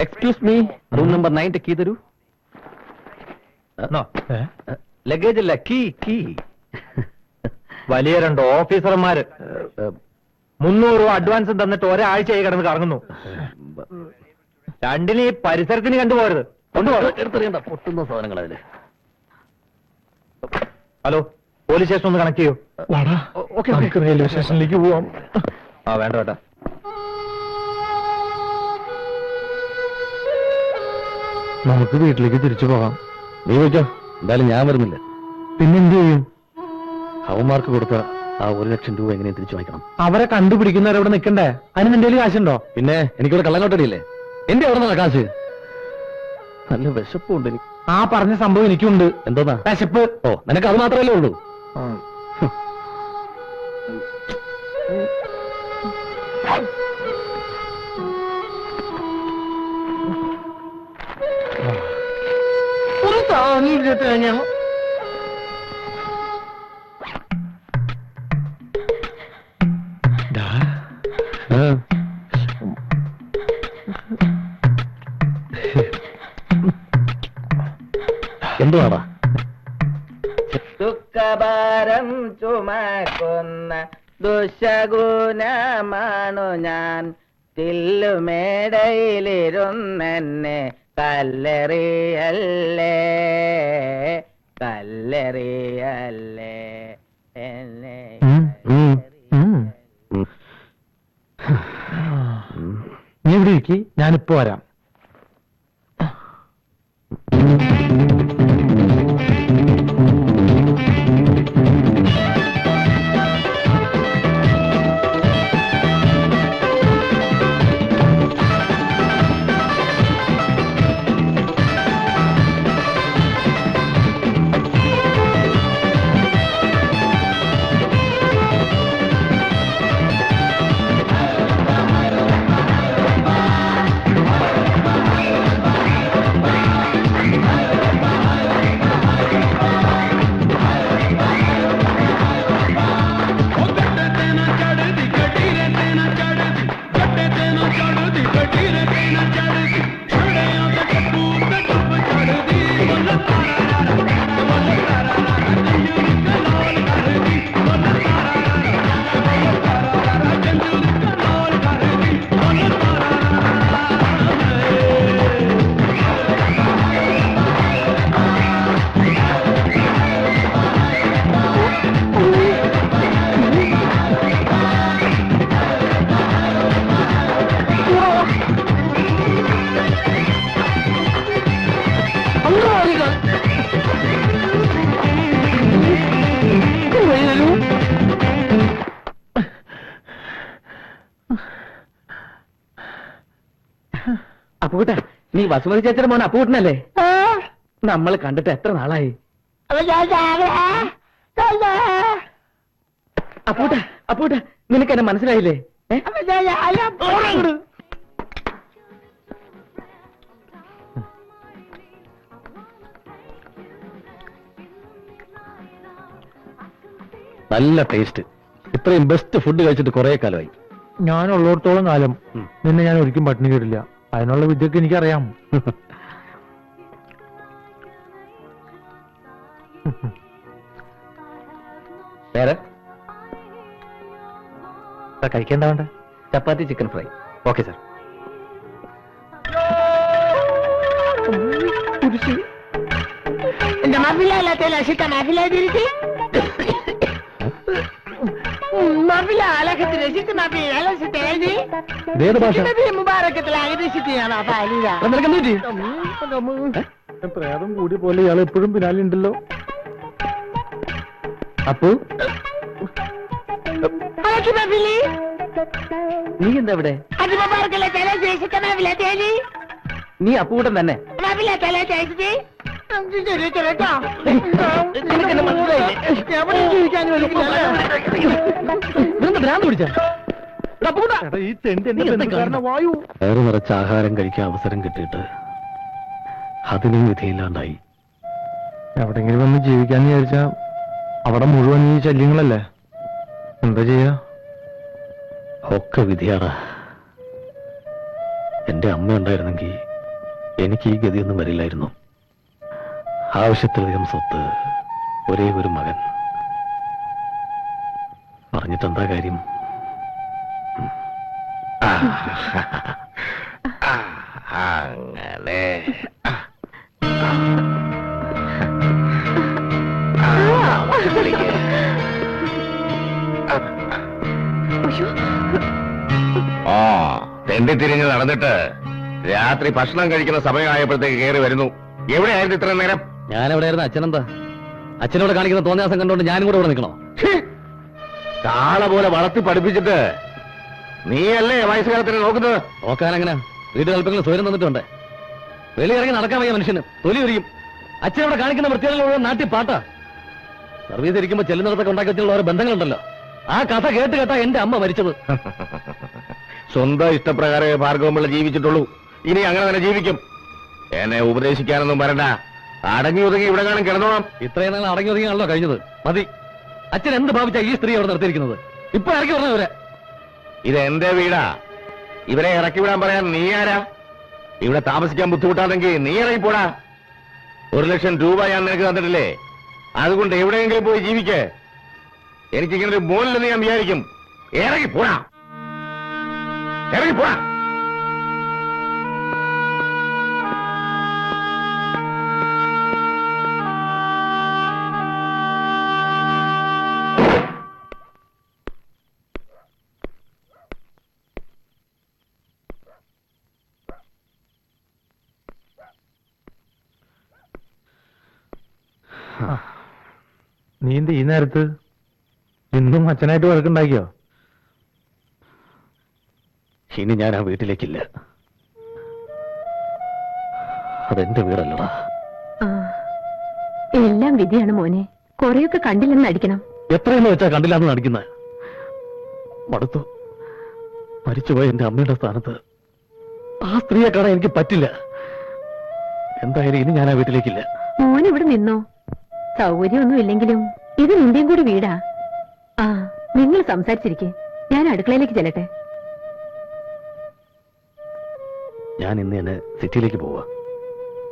Excuse me room number നയൻറെ key തരൂ. Luggage അല്ല കീ കീ വലിയ രണ്ട് ഓഫീസർമാര്. മുന്നൂറ് രൂപ അഡ്വാൻസ് തന്നിട്ട് ഒരാഴ്ചയായി കിടന്ന് കറങ്ങുന്നു. രണ്ടിന് ഈ പരിസരത്തിന് കണ്ടുപോകരുത്. കൊണ്ടുപോകണം. എടുത്തെറിയണ്ട പൊട്ടുന്ന സാധനങ്ങൾ അതിൽ. ഹലോ പോലീസ് സ്റ്റേഷൻ ഒന്ന് കണക്ട് ചെയ്യൂ നമുക്ക് റെയിൽവേ സ്റ്റേഷനിലേക്ക് പോവാം. ആ വേണ്ട വേണ്ട. നമുക്ക് വീട്ടിലേക്ക് തിരിച്ചു പോകാം. നീ വെച്ചോ എന്തായാലും ഞാൻ വരുന്നില്ല. പിന്നെ എന്ത് ചെയ്യും? അവന്മാർക്ക് കൊടുത്ത ആ ഒരു ലക്ഷം രൂപ എങ്ങനെയും തിരിച്ചു വാങ്ങിക്കണം. അവരെ കണ്ടുപിടിക്കുന്നവരവിടെ നിൽക്കണ്ടേ? അതിന് നിന്റെ കയ്യിൽ കാശുണ്ടോ? പിന്നെ എനിക്കിവിടെ കള്ളങ്ങോട്ടടിയില്ലേ എന്റെ അവിടെ നിന്നാ കാശ്? നല്ല വിശപ്പുണ്ട് എനിക്ക്. ആ പറഞ്ഞ സംഭവം എനിക്കുണ്ട്. എന്തോന്നാ? വിശപ്പ്. ഓ നിനക്ക് അത് മാത്രമല്ലേ ഉള്ളൂ? ഒരു താങ്ങിട്ട് ഞാൻ ആ. എന്തുവാടാ? ദുഃഖഭാരം ചുമക്കുന്ന ദുശഗുണമാണു ഞാൻ. തില്ലുമേടയിലിരുന്നെന്നെ കല്ലെറിയല്ലേ? കല്ലെറിയല്ലേ? എന്നെ. നീ ഇവിടെ ഇരിക്കി? ഞാനിപ്പോ വരാം. നീ വസുമതി ചേച്ചിയുടെ മോൻ അപ്പൂട്ടനല്ലേ? നമ്മൾ കണ്ടിട്ട് എത്ര നാളായി? അപ്പൂട്ട അപ്പൂട്ട നിനക്ക് എന്നെ മനസ്സിലായില്ലേ? നല്ല ടേസ്റ്റ് ഇത്രയും ബെസ്റ്റ് ഫുഡ് കഴിച്ചിട്ട് കുറെ കാലമായി. ഞാൻ ഉള്ളിടത്തോളം കാലം. നിന്നെ ഞാൻ ഒരിക്കലും പട്ടിണി കിട്ടില്ല. Ainola lebih kini kira yang. Ber? Tak kaki kena mana? Cepat di chicken fry. Oke, sir. Udah sih. Nama villa lah, telasita nama villa diri. പ്രേതം കൂടി പോലെ ഇയാൾ എപ്പോഴും പിന്നാലുണ്ടല്ലോ അപ്പു? നീ എന്താ ഇവിടെ? നീ അപ്പൂട്ടൻ തന്നെ. വയറു നിറച്ച് ആഹാരം കഴിക്കാൻ അവസരം കിട്ടിയിട്ട് അതിനും വിധിയില്ലാണ്ടായി. എവിടെങ്കിലും വന്ന് ജീവിക്കാന്ന് വിചാരിച്ചാ അവിടെ മുഴുവൻ ഈ ശല്യങ്ങളല്ലേ? എന്താ ചെയ്യാ? ഒക്കെ വിധിയാടാ. എന്റെ അമ്മ ഉണ്ടായിരുന്നെങ്കിൽ എനിക്ക് ഈ ഗതിയൊന്നും വരില്ലായിരുന്നു. ആവശ്യത്തിലധികം സ്വത്ത് ഒരേ ഒരു മകൻ. പറഞ്ഞിട്ടെന്താ കാര്യം? അങ്ങനെ. ആ. തെണ്ടി തിരിഞ്ഞ് നടന്നിട്ട് രാത്രി ഭക്ഷണം കഴിക്കുന്ന സമയമായപ്പോഴത്തേക്ക് കയറി വരുന്നു. എവിടെയായിരുന്നു ഇത്ര നേരം? ഞാൻ എവിടെയായിരുന്നു അച്ഛനെന്താ? അച്ഛനോട് കാണിക്കുന്ന തോന്നിയാസം കണ്ടോണ്ട് ഞാനും കൂടെ ഇവിടെ നിൽക്കണോ? കാള പോലെ വളർത്തി പഠിപ്പിച്ചിട്ട് നീയല്ലേ വയസ്സുകാലത്തിന് നോക്കുന്നത്? നോക്കാൻ അങ്ങനെ വീട്ടിൽ കൽപ്പങ്ങൾ സ്വയം തന്നിട്ടുണ്ട്. വെളിയിറങ്ങി നടക്കാൻ വയ്യ മനുഷ്യന്. തൊലി ഒരിക്കും അച്ഛനോട് കാണിക്കുന്ന വൃത്തികൾ നാട്ടി നാട്ടിൽ പാട്ടാ. സർവീസ് ഇരിക്കുമ്പോ ചെല്ലുന്നിടത്തൊക്കെ ഉണ്ടാക്കി വെച്ചുള്ള ഓരോ ബന്ധങ്ങളുണ്ടല്ലോ. ആ കഥ കേട്ട് കേട്ടാ എന്റെ അമ്മ മരിച്ചത്. സ്വന്തം ഇഷ്ടപ്രകാരമേ ഭാർഗവമ്പിള്ള ജീവിച്ചിട്ടുള്ളൂ. ഇനി അങ്ങനെ തന്നെ ജീവിക്കും. എന്നെ ഉപദേശിക്കാനൊന്നും വരണ്ട. അടങ്ങി ഒതുങ്ങി ഇവിടെ കാണും കിടന്നോളാം. ഇത്രയും നാൾ അടങ്ങി ഒതുങ്ങിയാണല്ലോ കഴിഞ്ഞത്. മതി. അച്ഛൻ എന്ത് ഭാവിച്ചാ ഈ സ്ത്രീ അവിടെ നിർത്തിയിരിക്കുന്നത്? ഇപ്പൊ ഇറക്കി പറഞ്ഞവരെ ഇത് എന്റെ വീടാ. ഇവരെ ഇറക്കി വിടാൻ പറയാൻ നീ ആരാ? ഇവിടെ താമസിക്കാൻ ബുദ്ധിമുട്ടാണെങ്കിൽ നീ ഇറങ്ങിപ്പോടാ. ഒരു ലക്ഷം രൂപ ഞാൻ നിനക്ക് തന്നിട്ടില്ലേ? അതുകൊണ്ട് എവിടെയെങ്കിലും പോയി ജീവിക്ക്. എനിക്കിങ്ങനെ ഒരു മോനിലെന്ന് ഞാൻ വിചാരിക്കും. ഇറങ്ങി പോടാ ഇറങ്ങിപ്പോടാ. ഇറങ്ങിപ്പോടാ. നീ എന്ത് ഈ നേരത്ത് ഇന്നും അച്ഛനായിട്ട് വഴക്കുണ്ടാക്കിയോ? ഇനി ഞാൻ ആ വീട്ടിലേക്കില്ല. അതെന്റെ വീടല്ലടാ. ആ, എല്ലാം വിധിയാണ് മോനെ. കൊറേയൊക്കെ കണ്ടില്ലെന്ന് അടിക്കണം എത്രയെന്ന് വെച്ചാ കണ്ടില്ലാന്ന് നടിക്കുന്നത് മടുത്തു. മരിച്ചുപോയ എന്റെ അമ്മയുടെ സ്ഥാനത്ത് ആ സ്ത്രീയെ കാണാൻ എനിക്ക് പറ്റില്ല. എന്തായാലും ഇനി ഞാൻ ആ വീട്ടിലേക്കില്ല. മോൻ ഇവിടെ നിന്നോ? സൗകര്യമൊന്നും ഇല്ലെങ്കിലും ഇത് നിന്റെയും കൂടി വീടാ. ആ നിങ്ങൾ സംസാരിച്ചിരിക്കെ. ഞാൻ അടുക്കളയിലേക്ക് ചെല്ലട്ടെ. ഞാൻ ഇന്ന് തന്നെ സിറ്റിയിലേക്ക് പോവാ.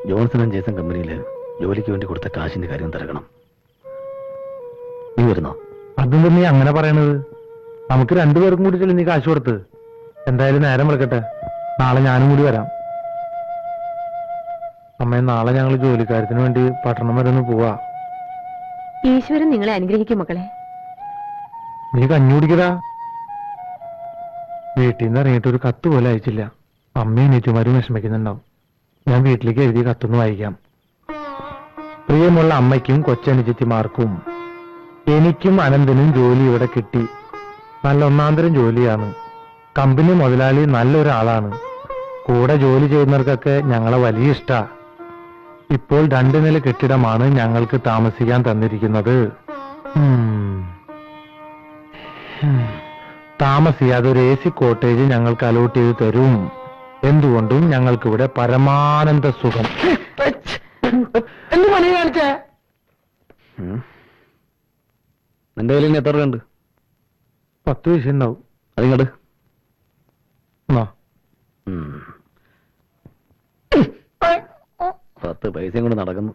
ജോൺസൺ ആൻഡ് ജേസൺ കമ്പനിയിൽ ജോലിക്ക് വേണ്ടി കൊടുത്ത കാശിന്റെ കാര്യം തിരക്കണം. നീ വരുന്നോ? അതും നീ അങ്ങനെ പറയണത്. നമുക്ക് രണ്ടുപേർക്കും കൂടി ചെല്ലും നീ കാശ് കൊടുത്ത്. എന്തായാലും നേരം വിളക്കട്ടെ. നാളെ ഞാനും കൂടി വരാം. അമ്മേ നാളെ ഞങ്ങൾ ജോലിക്കാര്യത്തിന് വേണ്ടി പട്ടണം വരെ ഒന്ന് പോവാ. ഈശ്വരൻ നിങ്ങളെ അനുഗ്രഹിക്കും മക്കളെ. നീ കഞ്ഞി കുടിക്കടാ. വീട്ടിൽ നിന്ന് ഇറങ്ങിയിട്ട് ഒരു കത്ത് പോലെ അയച്ചില്ല. അമ്മയും നീറ്റുമാരും വിഷമിക്കുന്നുണ്ടാവും. ഞാൻ വീട്ടിലേക്ക് എഴുതിയ കത്തൊന്ന് വായിക്കാം. പ്രിയമുള്ള അമ്മയ്ക്കും കൊച്ചനുജത്തിമാർക്കും എനിക്കും അനന്തനും ജോലി ഇവിടെ കിട്ടി. നല്ല ഒന്നാന്തരം ജോലിയാണ്. കമ്പനി മുതലാളി നല്ലൊരാളാണ്. കൂടെ ജോലി ചെയ്യുന്നവർക്കൊക്കെ ഞങ്ങളെ വലിയ ഇഷ്ടാ. ഇപ്പോൾ രണ്ടു നില കെട്ടിടമാണ് ഞങ്ങൾക്ക് താമസിക്കാൻ തന്നിരിക്കുന്നത്. താമസിയാതെ ഒരു എ സി കോട്ടേജ് ഞങ്ങൾക്ക് അലോട്ട് ചെയ്ത് തരും. എന്തുകൊണ്ടും ഞങ്ങൾക്കിവിടെ പരമാനന്ദ സുഖം. എന്ത് പണി കാണിച്ചേ? ഉം. നിന്റെ കയ്യിൽ ഇനി എത്ര രൂപയുണ്ട്? പത്ത് പൈസ ഉണ്ടാവും. അതിങ്ങട് എന്നാ പത്ത് പൈസയും കൊണ്ട് നടക്കുന്നു?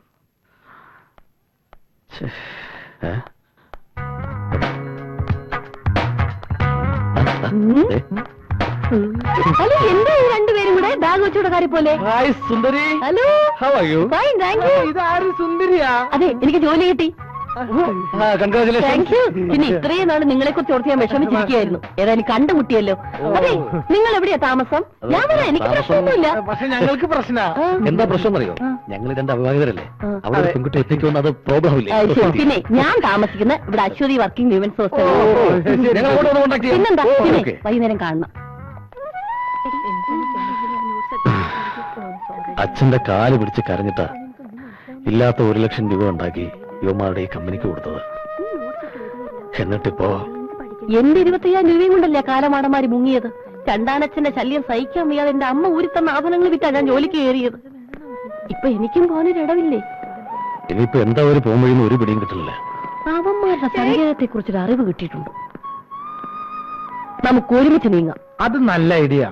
ഹലോ എന്താ ഈ രണ്ടുപേരും കൂടെ? ബാഗ് പോലെ. Hi Sundari. Hello. You fine thank you ഇതാര് സുന്ദരിയാ? അതെ എനിക്ക് ജോലി കിട്ടി. താങ്ക് യു പിന്നെ ഇത്രയും നാൾ നിങ്ങളെ കുറിച്ച് ഓർത്ത് ഞാൻ വിഷമിച്ചിരിക്കുകയായിരുന്നു. ഏതായാലും കണ്ടുമുട്ടിയല്ലോ അതെ നിങ്ങൾ എവിടെയാ താമസം ഞാൻ വരാം എനിക്ക് പ്രശ്നമൊന്നുമില്ല. പക്ഷെ ഞങ്ങൾക്ക് പ്രശ്ന. എന്താ പ്രശ്നം അറിയോ ഞങ്ങൾ രണ്ട് അവിവാഹിതരല്ലേ അവിടെ പെൺകുട്ടി എത്തിക്കുമെന്ന് അത് പ്രോബ്ലം ഇല്ല. പിന്നെ ഞാൻ താമസിക്കുന്ന ഇവിടെ അശ്വതി വർക്കിംഗ് വിമൻസ് ഹോസ്റ്റൽ. പിന്നെന്താ? പിന്നെ. വൈകുന്നേരം കാണണം. അച്ഛന്റെ കാൽ പിടിച്ച് കരഞ്ഞിട്ടാ ഇല്ലാത്ത ഒരു ലക്ഷം രൂപ ഉണ്ടാക്കി യുവമാരുടെ ഈ കമ്പനിക്ക് കൊടുത്തത്. എന്നിട്ടിപ്പോ എന്റെ ഇരുപത്തയ്യായിരം രൂപയും കൊണ്ടല്ലേ കാലമാടന്മാര് മുങ്ങിയത്? രണ്ടാനച്ഛന്റെ ശല്യം സഹിക്കാൻ വയ്യാതെ എന്റെ അമ്മ ഊരിത്തന്ന ആഭരണങ്ങൾ വിറ്റാ ഞാൻ ജോലിക്ക് കയറിയത്. ഇപ്പൊ എനിക്കും പോകാനൊരിടവില്ലേ? ഇനിയിപ്പോ എന്താ ഒരു പോകുമ്പോഴും ഒരു പിടിയും കിട്ടില്ല അവന്മാരുടെ സങ്കേതത്തെ കുറിച്ചൊരു അറിവ് കിട്ടിയിട്ടുണ്ട്. നമുക്ക് ഒരുമിച്ച് നീങ്ങാം. അത് നല്ല ഐഡിയ.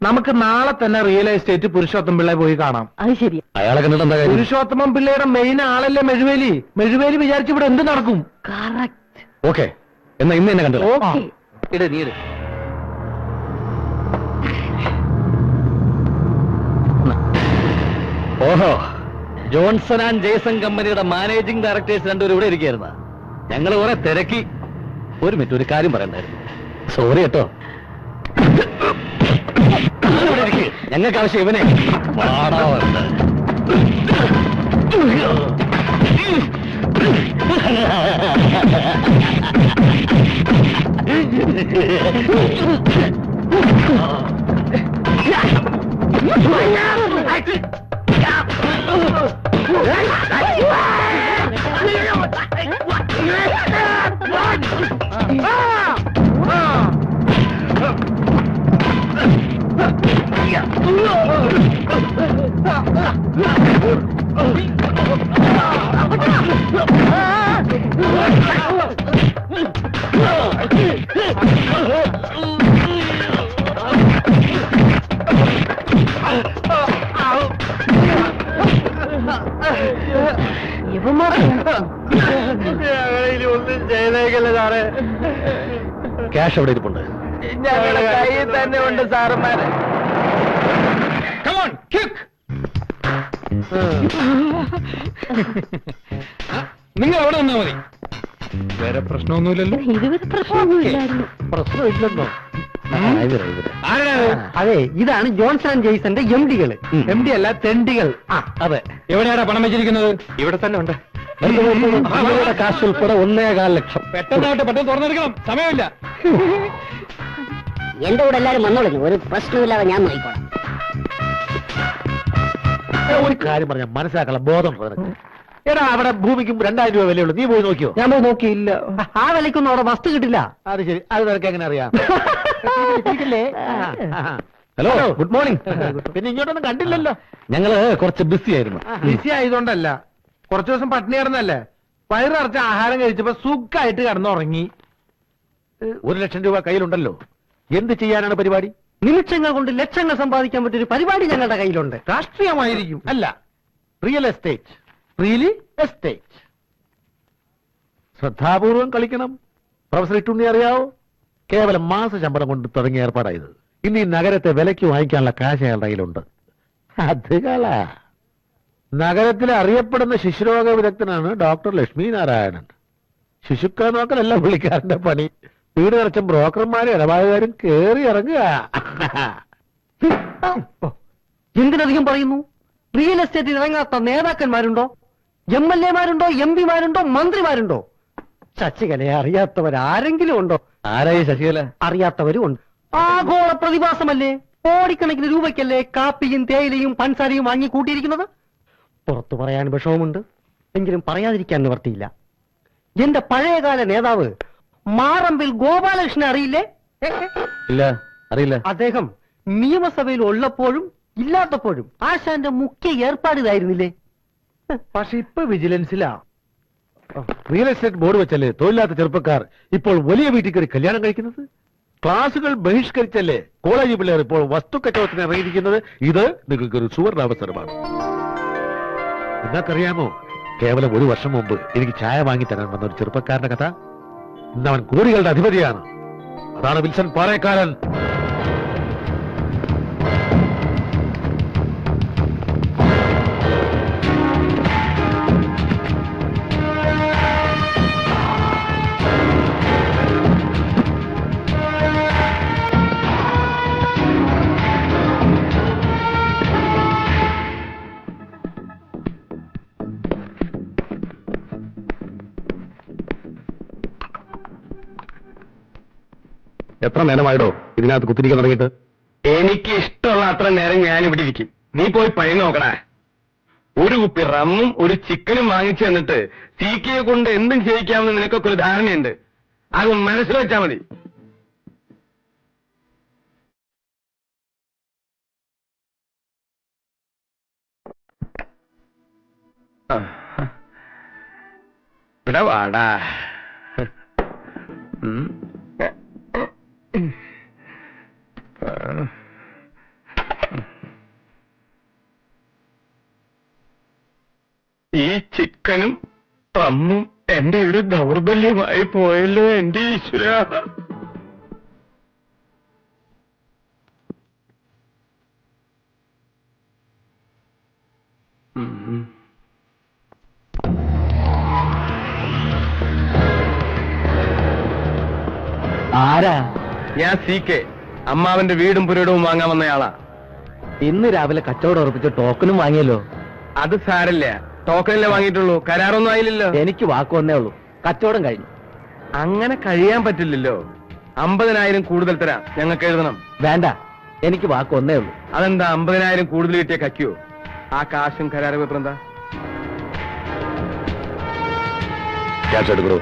നമുക്ക് നാളെ തന്നെ റിയൽ എസ്റ്റേറ്റ് പുരുഷോത്തം പിള്ളയെ പോയി കാണാം. അത് ശരി. അയാളെ കണ്ടിട്ട് എന്താ കാര്യം? പുരുഷോത്തമൻ പിള്ളയുടെ മെയിൻ ആളല്ലേ മെഴുവേലി. മെഴുവേലി വിചാരിച്ച് ഇവിടെ എന്ത് നടക്കും? കറക്റ്റ് ഓക്കെ എന്നാ ഇന്ന് എന്നെ കണ്ടു ഓക്കെ ഇട് നീ ഇട്. ഓഹോ. ജോൺസൺ ആൻഡ് ജേസൺ കമ്പനിയുടെ മാനേജിംഗ് ഡയറക്ടേഴ്സ് രണ്ടുപേരും ഇവിടെ ഇരിക്കുകയായിരുന്നു? ഞങ്ങൾ കുറെ തിരക്കി. ഒരു മിനിറ്റ് ഒരു കാര്യം പറയണ്ടായിരുന്നു. സോറി കേട്ടോ. ഞങ്ങൾക്ക് ആവശ്യം ഇവനെ. വാടാ ഒന്നും ചെയ്തേക്കല്ലേ സാറേ ക്യാഷ് അവിടെ ഇരിപ്പുണ്ട് ഞങ്ങളുടെ കയ്യിൽ തന്നെ ഉണ്ട് സാറന്മാരെ. നിങ്ങൾ അവിടെ നിന്നാ മതി. വേറെ പ്രശ്നമൊന്നുമില്ലല്ലോ. ഇതുവരെ പ്രശ്നമൊന്നുമില്ലായിരുന്നു പ്രശ്നമില്ലെന്നോ അതെ? ഇതാണ് ജോൺസൺ ആൻഡ് ജെയ്സന്റെ എം ഡികൾ എം ഡി അല്ല തെണ്ടികൾ. ആ അതെ. എവിടെയാണ് പണം വെച്ചിരിക്കുന്നത്? ഇവിടെ തന്നെ ഉണ്ട്. കാശ് ഉൾപ്പെടെ ഒന്നേകാൽ ലക്ഷം. പെട്ടെന്നായിട്ട് പെട്ടെന്ന് തുറന്നെടുക്കണം. സമയമില്ല. എന്റെ കൂടെ എല്ലാരും വന്നോളൂ. ഒരു പ്രശ്നമില്ലാതെ ഞാൻ നോക്കിക്കോളാം ഒരു കാര്യം പറഞ്ഞ മനസ്സിലാക്കണം ബോധം. എടാ അവിടെ ഭൂമിക്കും രണ്ടായിരം രൂപ വിലയുള്ളൂ. നീ പോയി നോക്കിയോ? ഞാൻ പോയി നോക്കിയില്ല. ആ വിലക്കൊന്നും അവിടെ വസ്തു കിട്ടില്ല. അത് ശരി. അത് നിനക്ക് എങ്ങനെ അറിയാം? ഹലോ ഗുഡ് മോർണിംഗ് പിന്നെ ഇങ്ങോട്ടൊന്നും കണ്ടില്ലല്ലോ. ഞങ്ങൾ കുറച്ച് ബിസി ആയിരുന്നു. ബിസി ആയതുകൊണ്ടല്ല. കുറച്ചു ദിവസം പട്ടിണി കിടന്നല്ലേ വയറിറച്ച ആഹാരം കഴിച്ചപ്പോ സുഖമായിട്ട് കിടന്നുറങ്ങി. ഒരു ലക്ഷം രൂപ കയ്യിലുണ്ടല്ലോ. എന്ത് ചെയ്യാനാണ് പരിപാടി? നിമിഷങ്ങൾ കൊണ്ട് ലക്ഷങ്ങൾ സമ്പാദിക്കാൻ പറ്റിയ ഒരു പരിപാടി ഞങ്ങളുടെ കയ്യിലുണ്ട്. രാഷ്ട്രീയമായിരിക്കും. അല്ല റിയൽ എസ്റ്റേറ്റ് റിയലി എസ്റ്റേറ്റ് ശ്രദ്ധാപൂർവം കളിക്കണം. പ്രൊഫസർ ഇട്ടുണ്ണി അറിയാവോ? കേവലം മാസ ശമ്പളം കൊണ്ട് തുടങ്ങിയ ഏർപ്പാടായത് ഇന്ന് ഈ നഗരത്തെ വിലയ്ക്ക് വാങ്ങിക്കാനുള്ള കാശ് അയാളുടെ കയ്യിലുണ്ട്. അത് കള. നഗരത്തിലെ അറിയപ്പെടുന്ന ശിശുരോഗ വിദഗ്ധനാണ് ഡോക്ടർ ലക്ഷ്മി നാരായണൻ. ശിശുക്കളെ നോക്കലല്ല പുള്ളിക്കാരന്റെ പണി. വീട് നിറച്ചും ബ്രോക്കർമാരും ഇടപാടുകാരും കേറി ഇറങ്ങുക. എന്തിനധികം പറയുന്നു? റിയൽ എസ്റ്റേറ്റിൽ ഇറങ്ങാത്ത നേതാക്കന്മാരുണ്ടോ? എം എൽ എമാരുണ്ടോ എം പിമാരുണ്ടോ മന്ത്രിമാരുണ്ടോ? ശശികലയെ അറിയാത്തവരാരെങ്കിലും ഉണ്ടോ? ആരായി ശശികല? അറിയാത്തവരും ഉണ്ട് ആഗോള പ്രതിഭാസമല്ലേ? കോടിക്കണക്കിന് രൂപയ്ക്കല്ലേ കാപ്പിയും തേയിലയും പൻസാരയും വാങ്ങി കൂട്ടിയിരിക്കുന്നത്? പുറത്തു പറയാൻ വിഷമമുണ്ട്. എങ്കിലും പറയാതിരിക്കാൻ നിവർത്തിയില്ല. എന്റെ പഴയകാല നേതാവ് മാറമ്പിൽ ഗോപാലകൃഷ്ണൻ അറിയില്ലേ? ഇല്ല അറിയില്ല. അദ്ദേഹം നിയമസഭയിൽ ഉള്ളപ്പോഴും ഇല്ലാത്തപ്പോഴും ആശാന്റെ മുഖ്യ ഏർപ്പാട് ഇതായിരുന്നില്ലേ? പക്ഷെ ഇപ്പൊ വിജിലൻസിലാ. റിയൽ എസ്റ്റേറ്റ് ബോർഡ് വെച്ചല്ലേ തൊഴിലാത്ത ചെറുപ്പക്കാർ ഇപ്പോൾ വലിയ വീട്ടിൽ കയറി കല്യാണം കഴിക്കുന്നത്? ക്ലാസുകൾ ബഹിഷ്കരിച്ചല്ലേ കോളേജ് പിള്ളേർ ഇപ്പോൾ വസ്തു കച്ചവടത്തിന് ഇറങ്ങിയിരിക്കുന്നത്? ഇത് നിങ്ങൾക്ക് ഒരു സുവർണ അവസരമാണ് നിങ്ങൾക്കറിയാമോ കേവലം ഒരു വർഷം മുമ്പ് എനിക്ക് ചായ വാങ്ങി തരാൻ വന്ന ഒരു ചെറുപ്പക്കാരന്റെ കഥ? ഇന്ന് അവൻ കോടികളുടെ അധിപതിയാണ്. അതാണ് വിൽസൺ പാറേക്കാരൻ. എത്ര നേരമായിടോ ഇതിനകത്ത് കുത്തിരിക്കാൻ തുടങ്ങിയിട്ട്? എനിക്ക് ഇഷ്ടമുള്ള അത്ര നേരം ഞാൻ ഇവിടെ ഇരിക്കും. നീ പോയി പഴി നോക്കണേ ഒരു കുപ്പി റമ്മും ഒരു ചിക്കനും വാങ്ങിച്ചു തന്നിട്ട് സി കൊണ്ട് എന്തും ചെയ്യിക്കാമെന്ന് നിനക്കൊക്കെ ഒരു ധാരണയുണ്ട്. അത് മനസ്സിൽ വെച്ചാ മതി. ഇവിടെ വാടാ. ഈ ചിക്കനും പന്നും എന്റെ ഒരു ദൗർബല്യമായി പോയല്ലോ എന്റെ ഈശ്വര. ആരാ? ഞാൻ സി കെ. അമ്മാവന്റെ വീടും പുരയിടവും വാങ്ങാൻ വന്നയാളാ. ഇന്ന് രാവിലെ കച്ചവടം ഉറപ്പിച്ച ടോക്കനും വാങ്ങിയല്ലോ. അത് സാരല്ല. ടോക്കനല്ലേ വാങ്ങിയിട്ടുള്ളൂ. കരാറൊന്നും ആയില്ലല്ലോ. എനിക്ക് വാക്ക് വന്നേ ഉള്ളൂ. കച്ചവടം കഴിഞ്ഞു. അങ്ങനെ കഴിയാൻ പറ്റില്ലല്ലോ. അമ്പതിനായിരം കൂടുതൽ തരാം. ഞങ്ങൾക്ക് എഴുതണം. വേണ്ട. എനിക്ക് വാക്ക് വന്നേ ഉള്ളൂ. അതെന്താ അമ്പതിനായിരം കൂടുതൽ കിട്ടിയ കക്കിയോ? ആ കാശും കരാറ് പേപ്പർ എന്താ? ക്യാഷ് എടുക്കൂ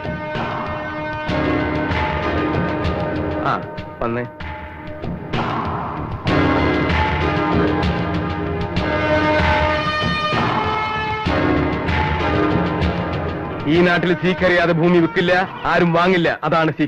ആ. വന്നേ. ഈ നാട്ടിൽ സീക്കറിയാതെ ഭൂമി വിൽക്കില്ല ആരും വാങ്ങില്ല. അതാണ് സീ